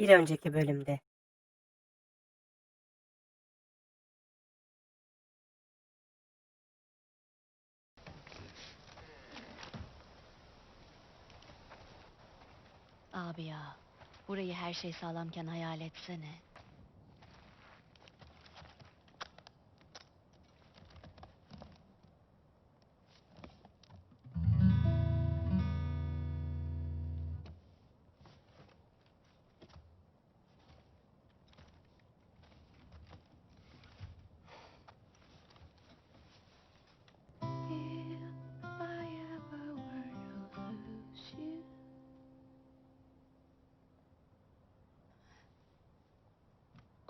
Bir önceki bölümde. Abi ya, burayı her şey sağlamken hayal etsene.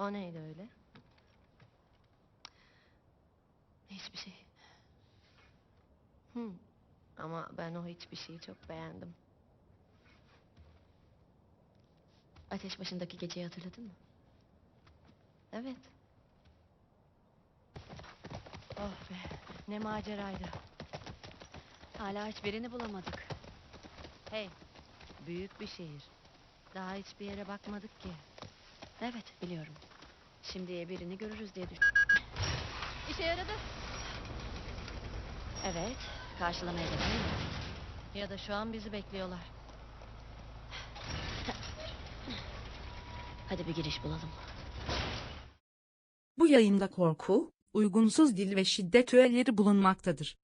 O neydi öyle? Hiçbir şey. Hı. Ama ben o hiçbir şeyi çok beğendim. Ateş başındaki geceyi hatırladın mı? Evet. Oh be, ne maceraydı. Hala hiçbirini bulamadık. Hey, büyük bir şehir. Daha hiçbir yere bakmadık ki. Evet, biliyorum. Şimdiye birini görürüz diye düşün. İşe yaradı. Evet, karşılamaya devam. Ya da şu an bizi bekliyorlar. Hadi bir giriş bulalım. Bu yayında korku, uygunsuz dil ve şiddet öğeleri bulunmaktadır.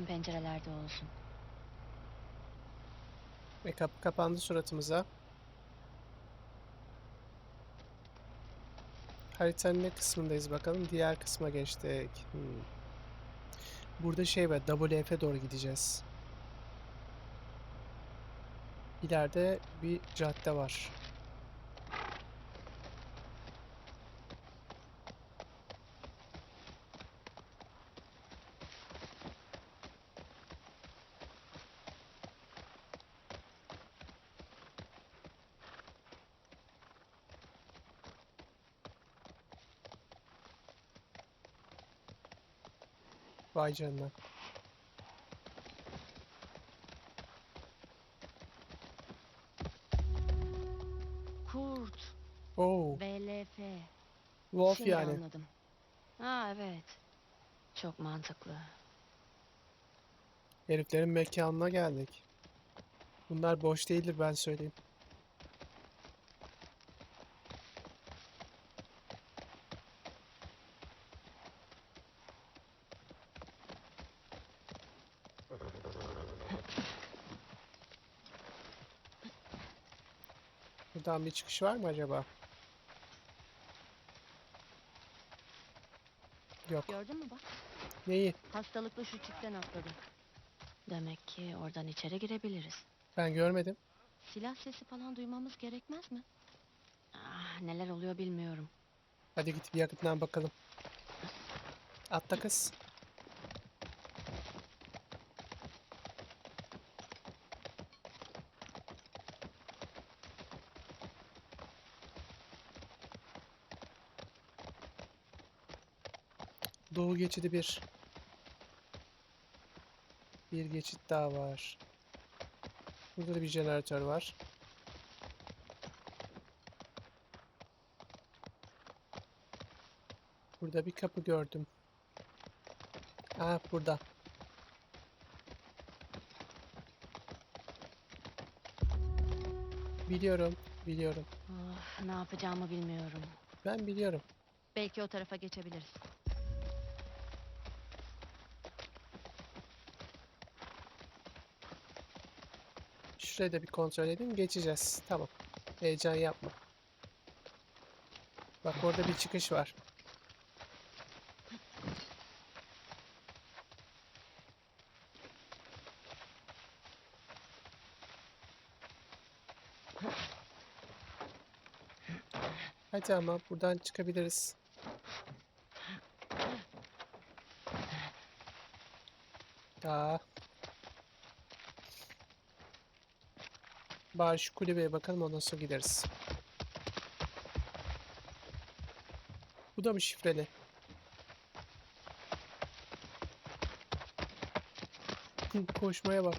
Gözün pencerelerde olsun. Ve kapı kapandı suratımıza. Haritanın ne kısmındayız bakalım. Diğer kısma geçtik. Hmm. Burada şey var. WF'e doğru gideceğiz. İleride bir cadde var. Vay canına. Kurt, Oo, BLF. Wolf Şimdi yani. anladım. Ha evet. Çok mantıklı. Heriflerin mekanına geldik. Bunlar boş değildir ben söyleyeyim. Buradan bir çıkış var mı acaba? Yok. Gördün mü bak? Neyi? Hastalıklı şu çiftten atladı. Demek ki oradan içeri girebiliriz. Ben görmedim. Silah sesi falan duymamız gerekmez mi? Ah, neler oluyor bilmiyorum. Hadi git bir yakından bakalım. Atla kız. Doğu geçidi bir. Bir geçit daha var. Burada da bir jeneratör var. Burada bir kapı gördüm. Aa burada. Biliyorum, biliyorum. Ah, ne yapacağımı bilmiyorum. Ben biliyorum. Belki o tarafa geçebiliriz. Şurayı da bir kontrol edeyim. Geçeceğiz. Tamam. Heyecan yapma. Bak orada bir çıkış var. Hadi ama buradan çıkabiliriz. Aa. Bari şu kulübeye bakalım ondan sonra gideriz. Bu da mı şifreli? Koşmaya bak.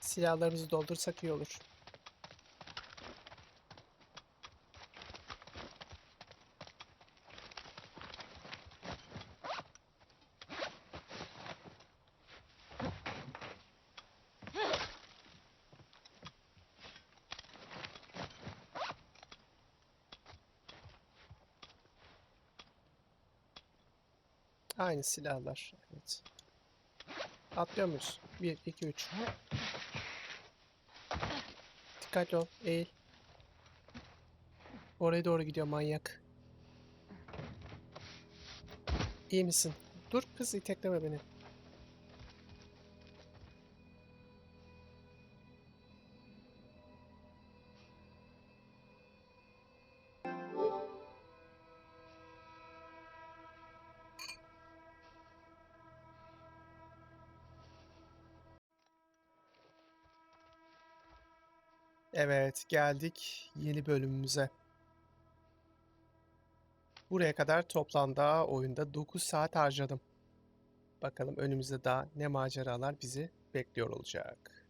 Silahlarımızı doldursak iyi olur. Aynı silahlar. Evet. Atlıyor muyuz? 1, 2, 3. Dikkatli ol. Eğil. Oraya doğru gidiyor manyak. İyi misin? Dur kız itekleme beni. Evet, geldik yeni bölümümüze. Buraya kadar toplamda oyunda 9 saat harcadım. Bakalım önümüzde daha ne maceralar bizi bekliyor olacak.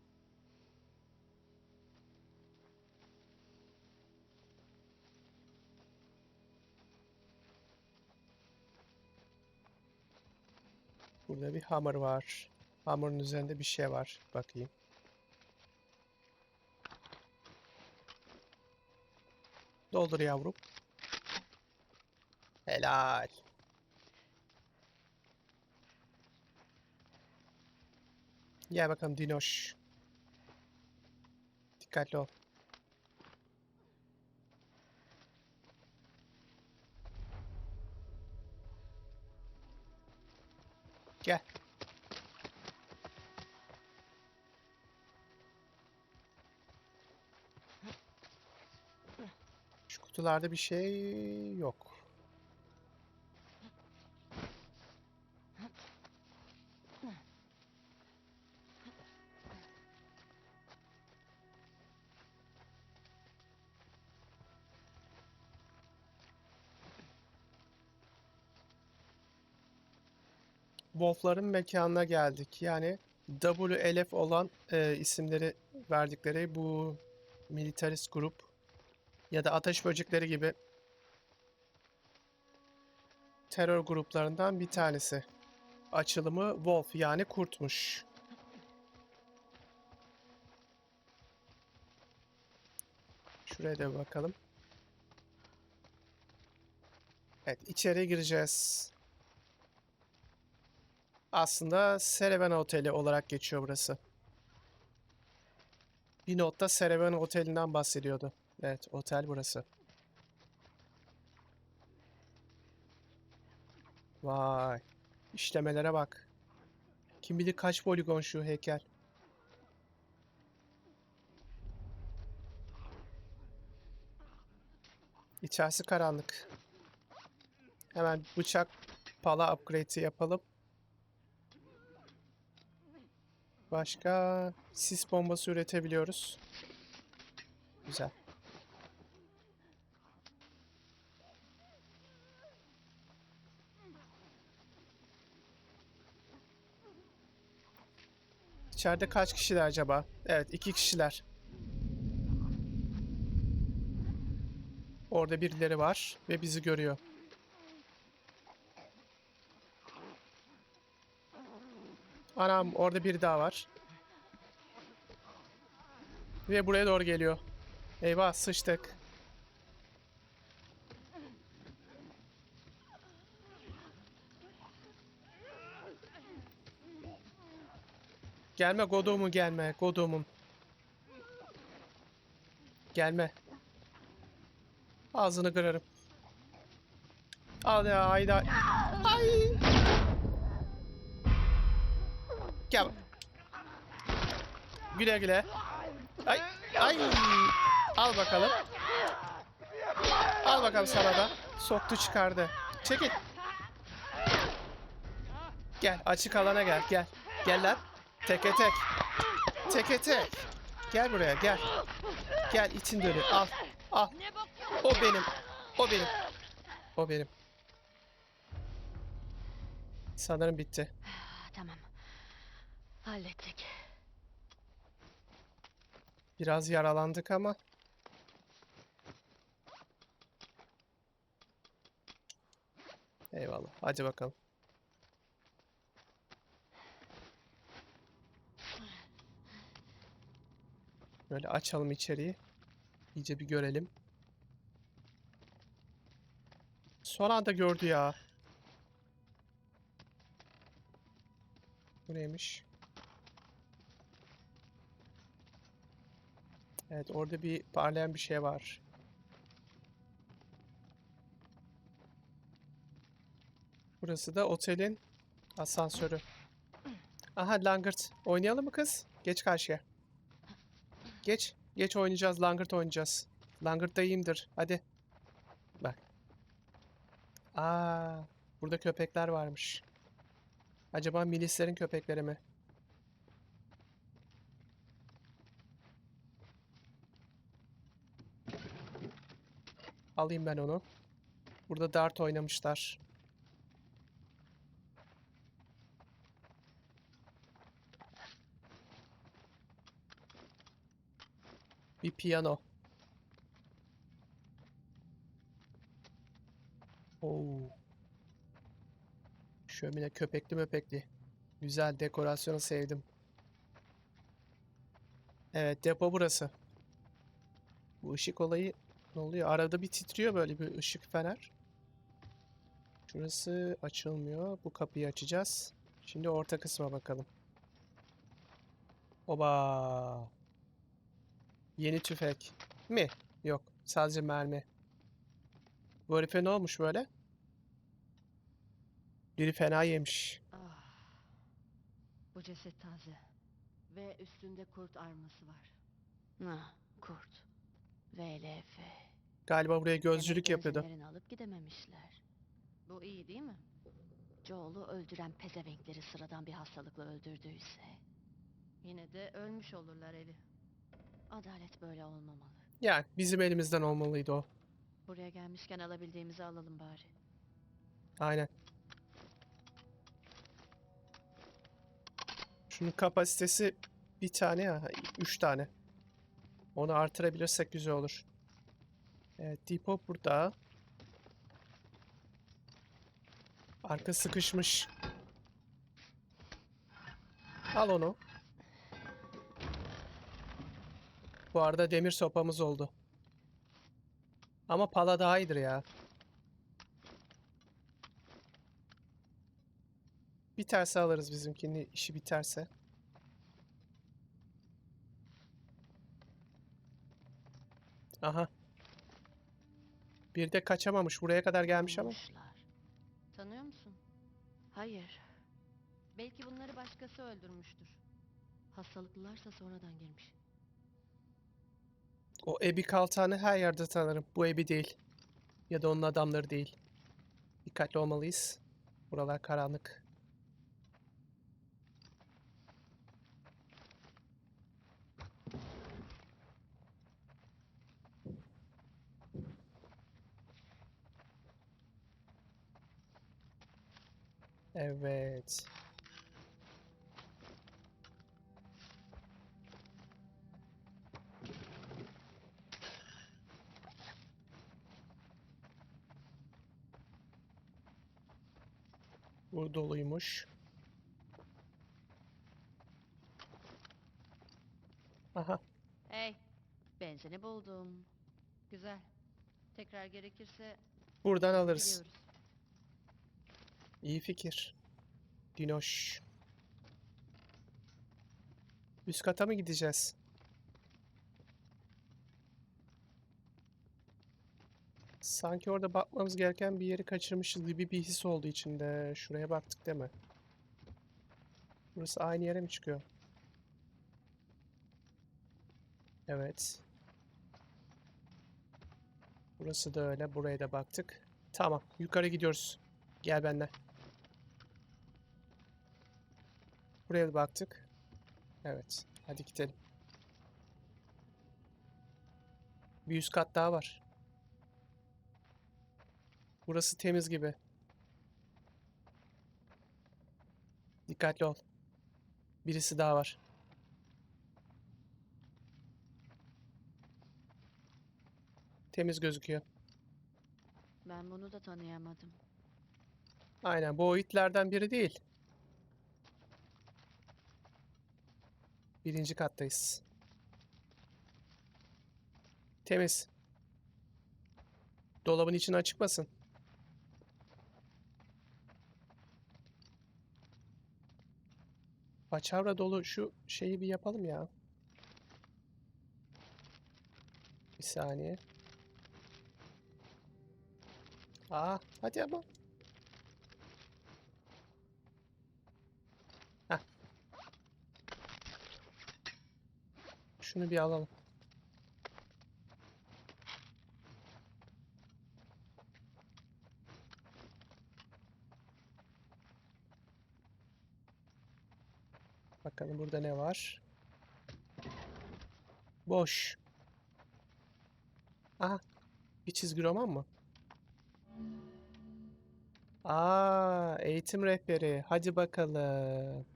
Burada bir hammer var. Hammer'ın üzerinde bir şey var. Bakayım. Doldur yavrum. Helal. Gel bakalım Dinoş. Dikkatli ol. Gel. Kutularda bir şey yok. Wolf'ların mekanına geldik. Yani WLF olan e, isimleri verdikleri bu militarist grup ya da ateş böcekleri gibi terör gruplarından bir tanesi. Açılımı Wolf yani kurtmuş. Şuraya da bakalım. Evet, içeri gireceğiz. Aslında Sereven Oteli olarak geçiyor burası. Bir notta Sereven Oteli'nden bahsediyordu. Evet, otel burası. Vay. işlemelere bak. Kim bilir kaç poligon şu heykel. İçerisi karanlık. Hemen bıçak pala upgrade'i yapalım. Başka sis bombası üretebiliyoruz. Güzel. İçeride kaç kişiler acaba? Evet, iki kişiler. Orada birileri var ve bizi görüyor. Anam orada biri daha var. Ve buraya doğru geliyor. Eyvah sıçtık. Gelme Godom'u gelme Godom'um. Gelme. Ağzını kırarım. Al ya hayda. Ay. Gel. Güle güle. Ay. Ay. Al bakalım. Al bakalım sana da. Soktu çıkardı. Çekil. Gel açık alana gel gel. Gel lan. Teke tek. Teke tek. Gel buraya gel. Gel için dönü al. Al. O benim. O benim. O benim. Sanırım bitti. Tamam. Hallettik. Biraz yaralandık ama. Eyvallah. Hadi bakalım. Böyle açalım içeriği. İyice bir görelim. Son anda gördü ya. Bu neymiş? Evet orada bir parlayan bir şey var. Burası da otelin asansörü. Aha Langırt. Oynayalım mı kız? Geç karşıya. Geç. Geç oynayacağız. Langırt oynayacağız. Langırt'ta iyiyimdir. Hadi. Bak. Aa, burada köpekler varmış. Acaba milislerin köpekleri mi? Alayım ben onu. Burada dart oynamışlar. Bir piyano. Oo. Şömine köpekli möpekli. Güzel dekorasyonu sevdim. Evet depo burası. Bu ışık olayı ne oluyor? Arada bir titriyor böyle bir ışık fener. Şurası açılmıyor. Bu kapıyı açacağız. Şimdi orta kısma bakalım. Oba. Yeni tüfek. Mi? Yok. Sadece mermi. Bu herife ne olmuş böyle? Biri fena yemiş. Ah. Bu ceset taze. Ve üstünde kurt arması var. Ah, kurt. VLF. Galiba buraya gözcülük Demek yapıyordu. benzinlerini alıp gidememişler. Bu iyi değil mi? Joel'u öldüren pezevenkleri sıradan bir hastalıkla öldürdüyse... Yine de ölmüş olurlar Eli. Adalet böyle olmamalı. Yani bizim elimizden olmalıydı o. Buraya gelmişken alabildiğimizi alalım bari. Aynen. Şunun kapasitesi bir tane ya. Üç tane. Onu artırabilirsek güzel olur. Evet, depo burada. Arka sıkışmış. Al onu. Bu arada demir sopamız oldu. Ama pala daha iyidir ya. Biterse alırız bizimkini işi biterse. Aha. Bir de kaçamamış. Buraya kadar gelmiş ama. Tanıyor musun? Hayır. Belki bunları başkası öldürmüştür. Hastalıklılarsa sonradan girmiş. O Ebi Kaltan'ı her yerde tanırım. Bu Ebi değil. Ya da onun adamları değil. Dikkatli olmalıyız. Buralar karanlık. Evet. Bu doluymuş. Aha. Hey, benzini buldum. Güzel. Tekrar gerekirse Buradan alırız. gidiyoruz. İyi fikir. Dinoş. Üst kata mı gideceğiz? Sanki orada bakmamız gereken bir yeri kaçırmışız gibi bir his oldu içinde. Şuraya baktık değil mi? Burası aynı yere mi çıkıyor? Evet. Burası da öyle. Buraya da baktık. Tamam. Yukarı gidiyoruz. Gel benimle. Buraya da baktık. Evet. Hadi gidelim. Bir üst kat daha var. Burası temiz gibi. Dikkatli ol. Birisi daha var. Temiz gözüküyor. Ben bunu da tanıyamadım. Aynen bu o itlerden biri değil. Birinci kattayız. Temiz. Dolabın içine çıkmasın. Paçavra dolu şu şeyi bir yapalım ya. Bir saniye. Aa, hadi ama. Heh. Şunu bir alalım. Bakalım burada ne var? Boş. Aha. Bir çizgi roman mı? Aa, eğitim rehberi. Hadi bakalım.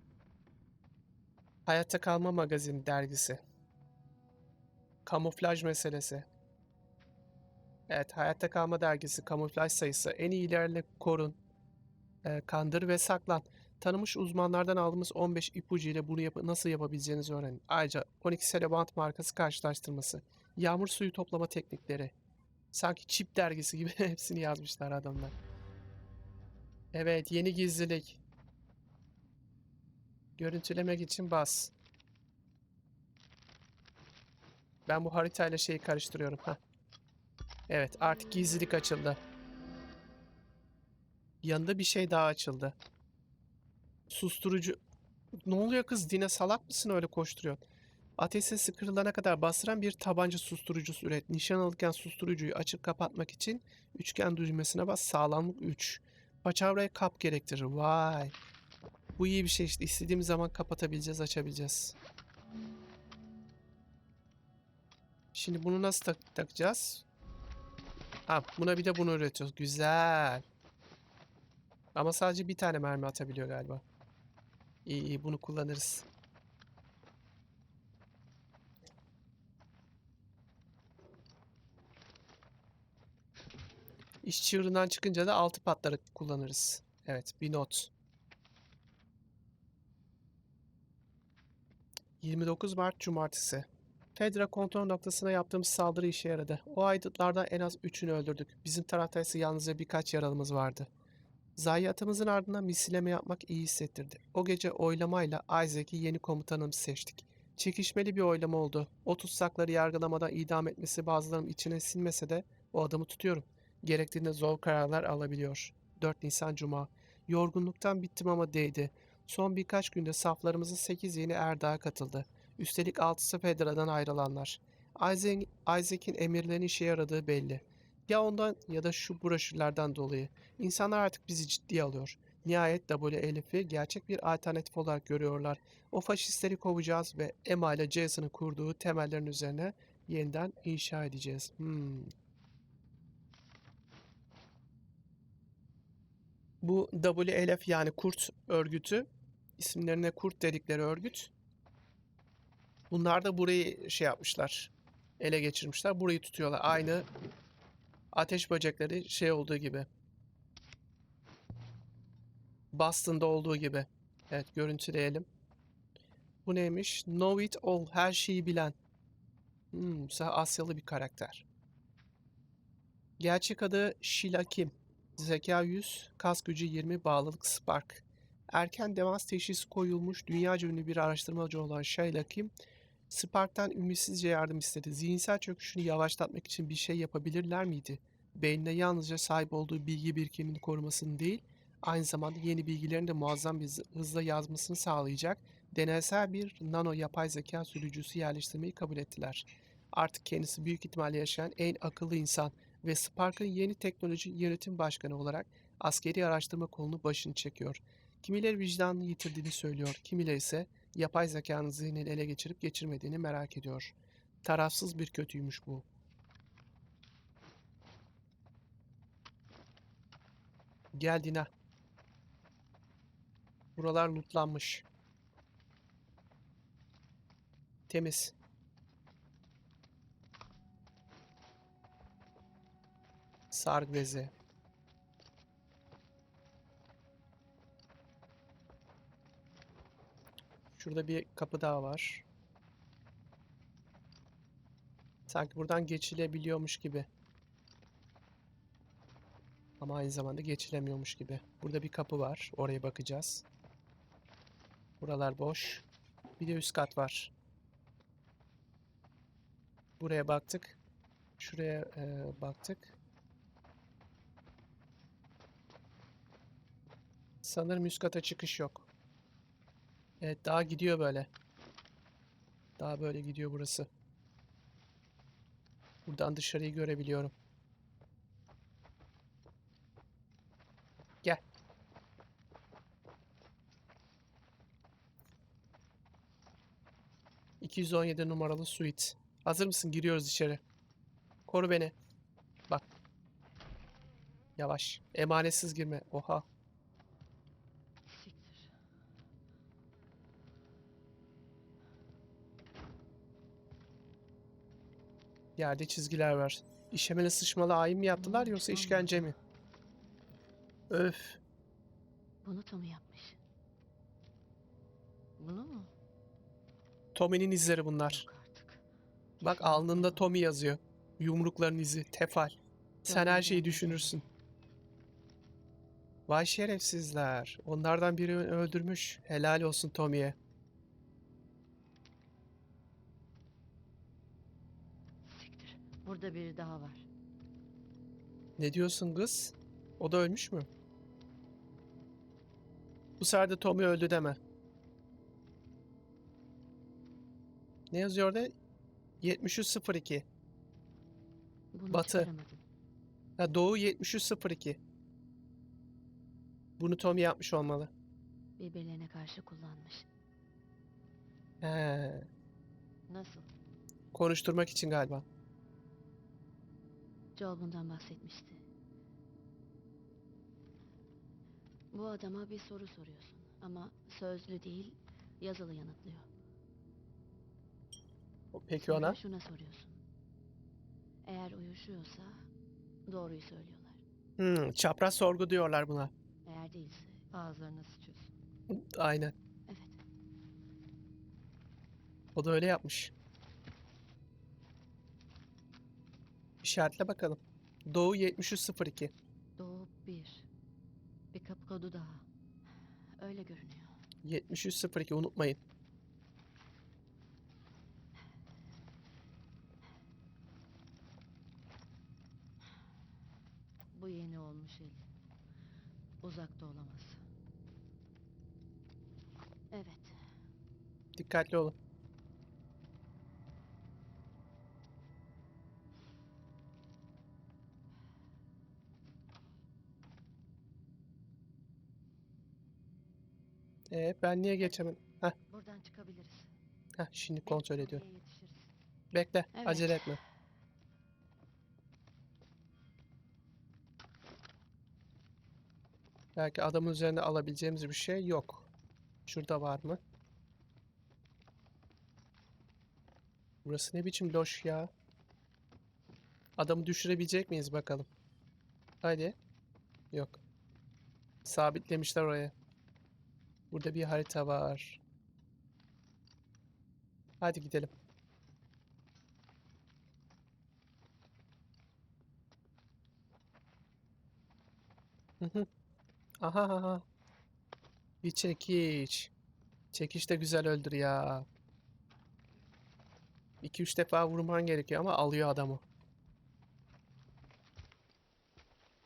Hayatta Kalma Magazin dergisi. Kamuflaj meselesi. Evet, Hayatta Kalma dergisi kamuflaj sayısı. En iyilerle korun. Ee, kandır ve saklan. Tanınmış uzmanlardan aldığımız 15 ipucu ile bunu yap- nasıl yapabileceğinizi öğrenin. Ayrıca 12 Celebant markası karşılaştırması. Yağmur suyu toplama teknikleri. Sanki çip dergisi gibi hepsini yazmışlar adamlar. Evet, yeni gizlilik. Görüntülemek için bas. Ben bu haritayla şeyi karıştırıyorum. ha. Evet, artık gizlilik açıldı. Yanında bir şey daha açıldı. Susturucu. Ne oluyor kız? Dine salak mısın öyle koşturuyorsun? Ateş sesi kırılana kadar bastıran bir tabanca susturucusu üret. Nişan alırken susturucuyu açıp kapatmak için üçgen düğmesine bas. Sağlamlık 3. Paçavraya kap gerektirir. Vay. Bu iyi bir şey işte. İstediğimiz zaman kapatabileceğiz, açabileceğiz. Şimdi bunu nasıl tak- takacağız? Ha, buna bir de bunu üretiyoruz. Güzel. Ama sadece bir tane mermi atabiliyor galiba. İyi iyi bunu kullanırız. İş çığırından çıkınca da altı patları kullanırız. Evet bir not. 29 Mart Cumartesi. Fedra kontrol noktasına yaptığımız saldırı işe yaradı. O aydınlardan en az üçünü öldürdük. Bizim tarafta ise yalnızca birkaç yaralımız vardı. Zayiatımızın ardından misilleme yapmak iyi hissettirdi. O gece oylamayla Isaac'i yeni komutanımız seçtik. Çekişmeli bir oylama oldu. O tutsakları yargılamadan idam etmesi bazılarının içine sinmese de o adamı tutuyorum. Gerektiğinde zor kararlar alabiliyor. 4 Nisan Cuma. Yorgunluktan bittim ama değdi. Son birkaç günde saflarımızın 8 yeni er daha katıldı. Üstelik 6'sı Fedra'dan ayrılanlar. Isaac- Isaac'in emirlerinin işe yaradığı belli. Ya ondan ya da şu broşürlerden dolayı. İnsanlar artık bizi ciddiye alıyor. Nihayet Elif'i gerçek bir alternatif olarak görüyorlar. O faşistleri kovacağız ve Emma ile Jason'ın kurduğu temellerin üzerine yeniden inşa edeceğiz. Hmm. Bu WLF yani kurt örgütü isimlerine kurt dedikleri örgüt. Bunlar da burayı şey yapmışlar. Ele geçirmişler. Burayı tutuyorlar. Aynı ateş böcekleri şey olduğu gibi. Boston'da olduğu gibi. Evet görüntüleyelim. Bu neymiş? Know it all. Her şeyi bilen. Hmm, Asyalı bir karakter. Gerçek adı Sheila Kim. Zeka 100, kas gücü 20, bağlılık Spark. Erken demans teşhisi koyulmuş dünyaca ünlü bir araştırmacı olan Sheila Kim, Spark'tan ümitsizce yardım istedi. Zihinsel çöküşünü yavaşlatmak için bir şey yapabilirler miydi? Beynine yalnızca sahip olduğu bilgi birikimini korumasını değil, Aynı zamanda yeni bilgilerin de muazzam bir hız- hızla yazmasını sağlayacak deneysel bir nano yapay zeka sürücüsü yerleştirmeyi kabul ettiler. Artık kendisi büyük ihtimalle yaşayan en akıllı insan ve Spark'ın yeni teknoloji yönetim başkanı olarak askeri araştırma kolunu başını çekiyor. Kimileri vicdanını yitirdiğini söylüyor, kimileri ise yapay zekanın zihnini ele geçirip geçirmediğini merak ediyor. Tarafsız bir kötüymüş bu. Gel Dina. Buralar lootlanmış. Temiz. Sargı. Şurada bir kapı daha var. Sanki buradan geçilebiliyormuş gibi. Ama aynı zamanda geçilemiyormuş gibi. Burada bir kapı var. Oraya bakacağız. Buralar boş. Bir de üst kat var. Buraya baktık. Şuraya e, baktık. Sanırım üst kata çıkış yok. Evet daha gidiyor böyle. Daha böyle gidiyor burası. Buradan dışarıyı görebiliyorum. Gel. ...217 numaralı suite. Hazır mısın? Giriyoruz içeri. Koru beni. Bak. Yavaş. Emanetsiz girme. Oha. Yerde çizgiler var. İşemeli sıçmalı ayin mi yaptılar Hmm, yoksa işkence mi? Öf. Bunu Tom'u yapmış. Bunu mu? Tommy'nin izleri bunlar. Bak alnında Tommy yazıyor. Yumrukların izi. Tefal. Sen her şeyi düşünürsün. Vay şerefsizler. Onlardan biri öldürmüş. Helal olsun Tommy'ye. Burada biri daha var. Ne diyorsun kız? O da ölmüş mü? Bu sefer de Tommy öldü deme. Ne yazıyor orada? 7302. Bunu Batı. çıkaramadım. Ha, Doğu 7302. Bunu Tommy yapmış olmalı. Birbirlerine karşı kullanmış. He, Nasıl? konuşturmak için galiba. Joel bundan bahsetmişti. Bu adama bir soru soruyorsun ama sözlü değil, yazılı yanıtlıyor. Peki ona? şuna soruyorsun. Eğer uyuşuyorsa doğruyu söylüyorlar. Hmm, çapraz sorgu diyorlar buna. Eğer değilse Ağızlarına sıçıyorsun. Aynen. evet. O da öyle yapmış. İşaretle bakalım. Doğu 7302. Doğu bir. Bir kapı kodu daha. Öyle görünüyor. 7302 unutmayın. Bu yeni olmuş el. Uzakta olamaz. Evet. Dikkatli olun. Ee, ben niye geçemedim? Heh, Buradan çıkabiliriz. heh, şimdi kontrol ediyorum. Bekle, Evet. acele etme. Belki adamın üzerinde alabileceğimiz bir şey yok. Şurada var mı? Burası ne biçim loş ya? Adamı düşürebilecek miyiz bakalım. Hadi. Yok. Sabitlemişler oraya. Burada bir harita var. Hadi gidelim. Aha aha. Bir çekiç. Çekiç de güzel öldür ya. 2-3 defa vurman gerekiyor ama alıyor adamı.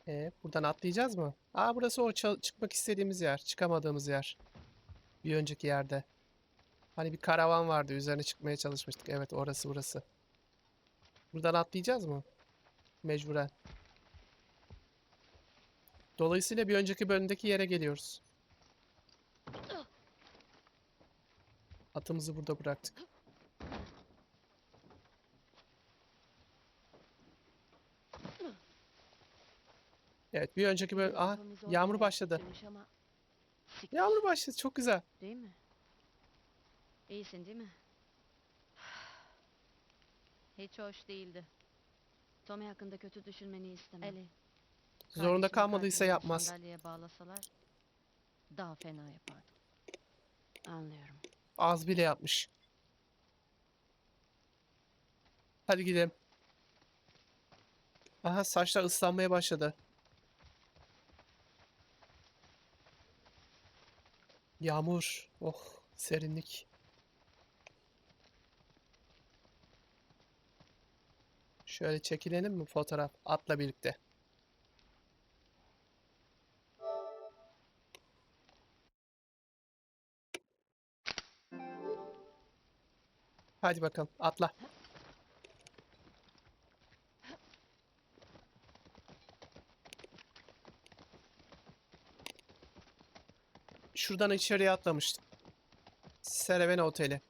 Ee, buradan atlayacağız mı? Aa burası o çıkmak istediğimiz yer. Çıkamadığımız yer. Bir önceki yerde. Hani bir karavan vardı. Üzerine çıkmaya çalışmıştık. Evet orası burası. Buradan atlayacağız mı? Mecburen. Dolayısıyla bir önceki bölümdeki yere geliyoruz. Atımızı burada bıraktık. Evet bir önceki bölüm... Aha yağmur başladı. Siktir. Yağmur başladı çok güzel. Değil mi? İyisin değil mi? Hiç hoş değildi. Tommy hakkında kötü düşünmeni istemem. Eli. Zorunda kalmadıysa yapmaz. Sandalyeye bağlasalar daha fena yapardı. Anlıyorum. Az bile yapmış. Hadi gidelim. Aha saçlar ıslanmaya başladı. Yağmur. Oh serinlik. Şöyle çekilelim mi fotoğraf atla birlikte? Hadi bakalım atla. Şuradan içeriye atlamıştım. Serevene Oteli.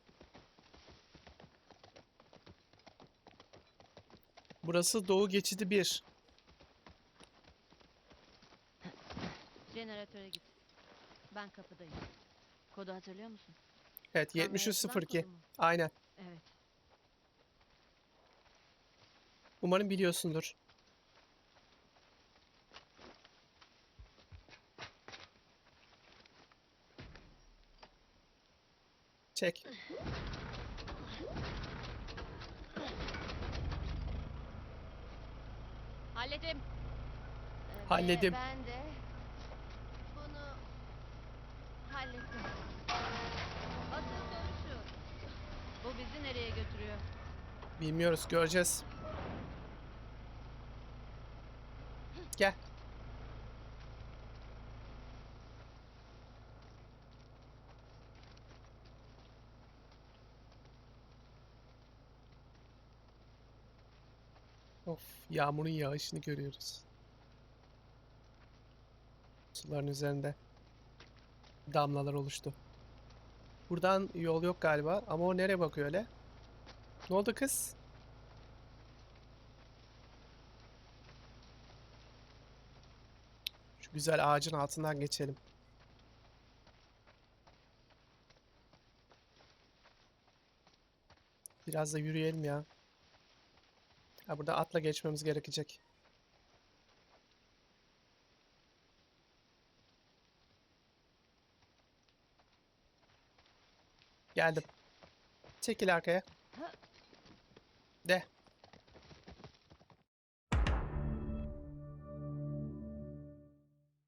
Burası Doğu Geçidi 1. Jeneratöre git. Ben kapıdayım. Kodu hatırlıyor musun? Evet Tahmin edilen 7302. kodu mu? Aynen. Evet. Umarım biliyorsundur. Çek. Halledim. Ee, Halledim. Ve ben de bunu hallettim. Asıl soru şu. Bu bizi nereye götürüyor? Bilmiyoruz, göreceğiz. Gel. Of, yağmurun yağışını görüyoruz. Suların üzerinde damlalar oluştu. Buradan yol yok galiba ama o nereye bakıyor öyle? Ne oldu kız? Şu güzel ağacın altından geçelim. Biraz da yürüyelim ya. Ha burada atla geçmemiz gerekecek. Geldim. Çekil arkaya. De.